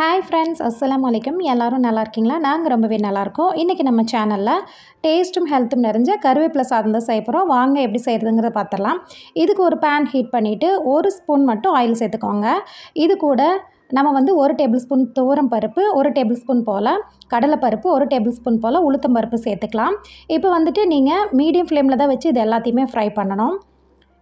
Hi friends அஸ்லாம் வலைக்கம் எல்லோரும் நல்லா இருக்கீங்களா? நாங்கள் ரொம்பவே நல்லாயிருக்கோம் இன்றைக்கி நம்ம சேனலில் டேஸ்ட்டும் ஹெல்த்தும் நிறைஞ்ச கருவேப்பிலை சாதம் தான் செய்ய போகிறோம் வாங்க எப்படி செய்கிறதுங்கிறத பார்த்துடலாம். இதுக்கு ஒரு பேன் ஹீட் பண்ணிவிட்டு ஒரு ஸ்பூன் மட்டும் ஆயில் சேர்த்துக்கோங்க. இது கூட நம்ம வந்து ஒரு டேபிள் ஸ்பூன் துவரம் பருப்பு ஒரு டேபிள் ஸ்பூன் போல் கடலைப்பருப்பு ஒரு டேபிள் ஸ்பூன் போல் உளுத்தம் பருப்பு சேர்த்துக்கலாம். இப்போ வந்துட்டு நீங்கள் மீடியம் ஃப்ளேமில் தான் வச்சு இது எல்லாத்தையுமே ஃப்ரை பண்ணணும்.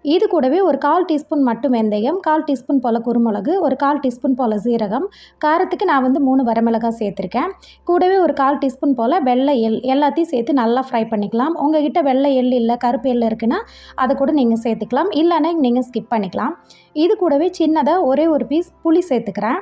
இது கூடவே ஒரு கால் டீஸ்பூன் மட்டும் வெந்தயம் கால் டீஸ்பூன் போல் குருமிளகு ஒரு கால் டீஸ்பூன் போல் சீரகம். காரத்துக்கு நான் வந்து மூணு வரமிளகாய் சேர்த்துருக்கேன். கூடவே ஒரு கால் டீஸ்பூன் போல் வெள்ளை எள் எல்லாத்தையும் சேர்த்து நல்லா ஃப்ரை பண்ணிக்கலாம். உங்ககிட்ட வெள்ளை எள் இல்லை கருப்பு எள் இருக்குன்னா அதை கூட நீங்கள் சேர்த்துக்கலாம். இல்லைன்னா நீங்கள் ஸ்கிப் பண்ணிக்கலாம். இது கூடவே சின்னதாக ஒரே ஒரு பீஸ் புளி சேர்த்துக்கிறேன்.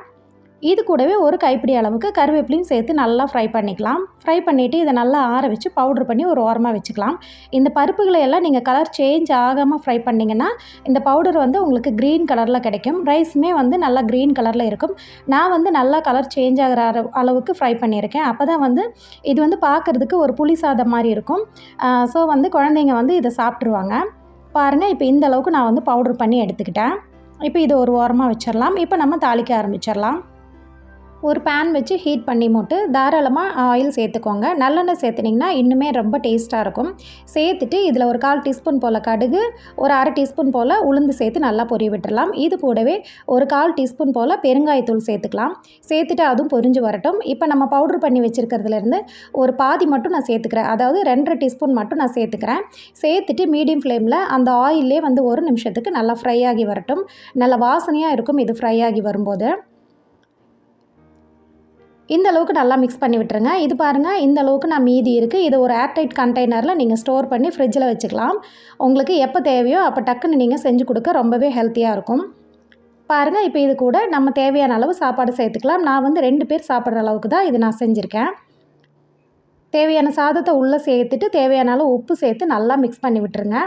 இது கூடவே ஒரு கைப்பிடி அளவுக்கு கருவேப்பிலையும் சேர்த்து நல்லா ஃப்ரை பண்ணிக்கலாம். ஃப்ரை பண்ணிவிட்டு இதை நல்லா ஆற வச்சு பவுட்ரு பண்ணி ஒரு ஓரமாக வச்சுக்கலாம். இந்த பருப்புகளை எல்லாம் நீங்கள் கலர் சேஞ்ச் ஆகாமல் ஃப்ரை பண்ணிங்கன்னா இந்த பவுடர் வந்து உங்களுக்கு க்ரீன் கலரில் கிடைக்கும். ரைஸுமே வந்து நல்லா க்ரீன் கலரில் இருக்கும். நான் வந்து நல்லா கலர் சேஞ்ச் ஆகிற அளவுக்கு ஃப்ரை பண்ணியிருக்கேன். அப்போ தான் வந்து இது வந்து பார்க்குறதுக்கு ஒரு புளி சாதம் மாதிரி இருக்கும். ஸோ வந்து குழந்தைங்க வந்து இதை சாப்பிட்ருவாங்க பாருங்கள் இப்போ இந்த அளவுக்கு நான் வந்து பவுடர் பண்ணி எடுத்துக்கிட்டேன். இப்போ இதை ஒரு ஓரமாக வச்சிடலாம் இப்போ நம்ம தாளிக்க ஆரம்பிச்சிடலாம் ஒரு பேன் வச்சு ஹீட் பண்ணி போட்டு தாராளமாக ஆயில் சேர்த்துக்கோங்க. நல்லெண்ணெய் சேர்த்துனிங்கன்னா இன்னுமே ரொம்ப டேஸ்ட்டாக இருக்கும். சேர்த்துட்டு இதில் ஒரு கால் டீஸ்பூன் போல் கடுகு ஒரு அரை டீஸ்பூன் போல் உளுந்து சேர்த்து நல்லா பொரிய விட்டுடலாம் இது கூடவே ஒரு கால் டீஸ்பூன் போல் பெருங்காயத்தூள் சேர்த்துக்கலாம். சேர்த்துட்டு அதுவும் பொரிஞ்சு வரட்டும். இப்போ நம்ம பவுட்ரு பண்ணி வச்சுருக்கிறதுலேருந்து ஒரு பாதி மட்டும் நான் சேர்த்துக்கிறேன். அதாவது ரெண்டரை டீஸ்பூன் மட்டும் நான் சேர்த்துக்கிறேன். சேர்த்துட்டு மீடியம் ஃப்ளேமில் அந்த ஆயிலே வந்து ஒரு நிமிஷத்துக்கு நல்லா ஃப்ரை ஆகி வரட்டும். நல்ல வாசனையாக இருக்கும். இது ஃப்ரை ஆகி வரும்போது. இந்த அளவுக்கு நல்லா மிக்ஸ் பண்ணி விட்டுருங்க. இது பாருங்கள் இந்த அளவுக்கு நான் மீதி இருக்குது இது ஒரு ஏர்டைட் கண்டெய்னரில் நீங்கள் ஸ்டோர் பண்ணி ஃப்ரிட்ஜில் வச்சுக்கலாம். உங்களுக்கு எப்போ தேவையோ அப்போ டக்குன்னு நீங்கள் செஞ்சு கொடுக்க ரொம்பவே ஹெல்த்தியாக இருக்கும். பாருங்கள் இப்போ இது கூட நம்ம தேவையான அளவு சாப்பாடு சேர்த்துக்கலாம். நான் வந்து ரெண்டு பேர் சாப்பிட்ற அளவுக்கு தான் இது நான் செஞ்சுருக்கேன். தேவையான சாதத்தை உள்ளே சேர்த்துட்டு தேவையான அளவு உப்பு சேர்த்து நல்லா மிக்ஸ் பண்ணி விட்டுருங்க.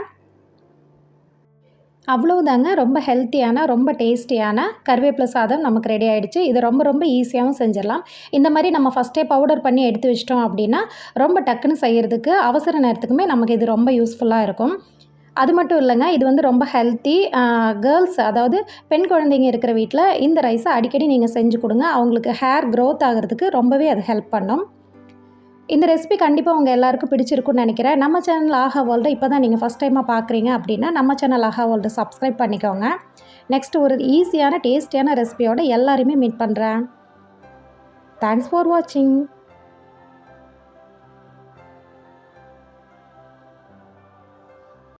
அவ்வளவுதாங்க. ரொம்ப ஹெல்த்தியான ரொம்ப டேஸ்டியான கருவேப்பிலை சாதம் நமக்கு ரெடி ஆகிடுச்சு இது ரொம்ப ரொம்ப ஈஸியாகவும் செஞ்சிடலாம். இந்த மாதிரி நம்ம ஃபஸ்ட்டே பவுடர் பண்ணி எடுத்து வச்சிட்டோம் அப்படின்னா ரொம்ப டக்குன்னு செய்கிறதுக்கு அவசர நேரத்துக்குமே நமக்கு இது ரொம்ப யூஸ்ஃபுல்லாக இருக்கும். அது மட்டும் இல்லைங்க இது வந்து ரொம்ப ஹெல்த்தி கேர்ள்ஸ் அதாவது பெண் குழந்தைங்க இருக்கிற வீட்டில் இந்த ரைஸை அடிக்கடி நீங்கள் செஞ்சு கொடுங்க. அவங்களுக்கு ஹேர் க்ரோத் ஆகிறதுக்கு ரொம்பவே அது ஹெல்ப் பண்ணும். இந்த ரெசிபி கண்டிப்பாக உங்கள் எல்லாருக்கும் பிடிச்சிருக்குன்னு நினைக்கிறேன். நம்ம சேனல் ஆஹா வேர்ல்டு இப்போ தான் நீங்கள் ஃபஸ்ட் டைமாக பார்க்குறீங்க அப்படின்னா நம்ம சேனல் ஆஹா வேர்ல்டு சப்ஸ்கிரைப் பண்ணிக்கோங்க. நெக்ஸ்ட் ஒரு ஈஸியான டேஸ்டியான ரெசிபியோட எல்லாருமே மீட் பண்ணுறேன் தேங்க்ஸ் ஃபார் வாட்சிங்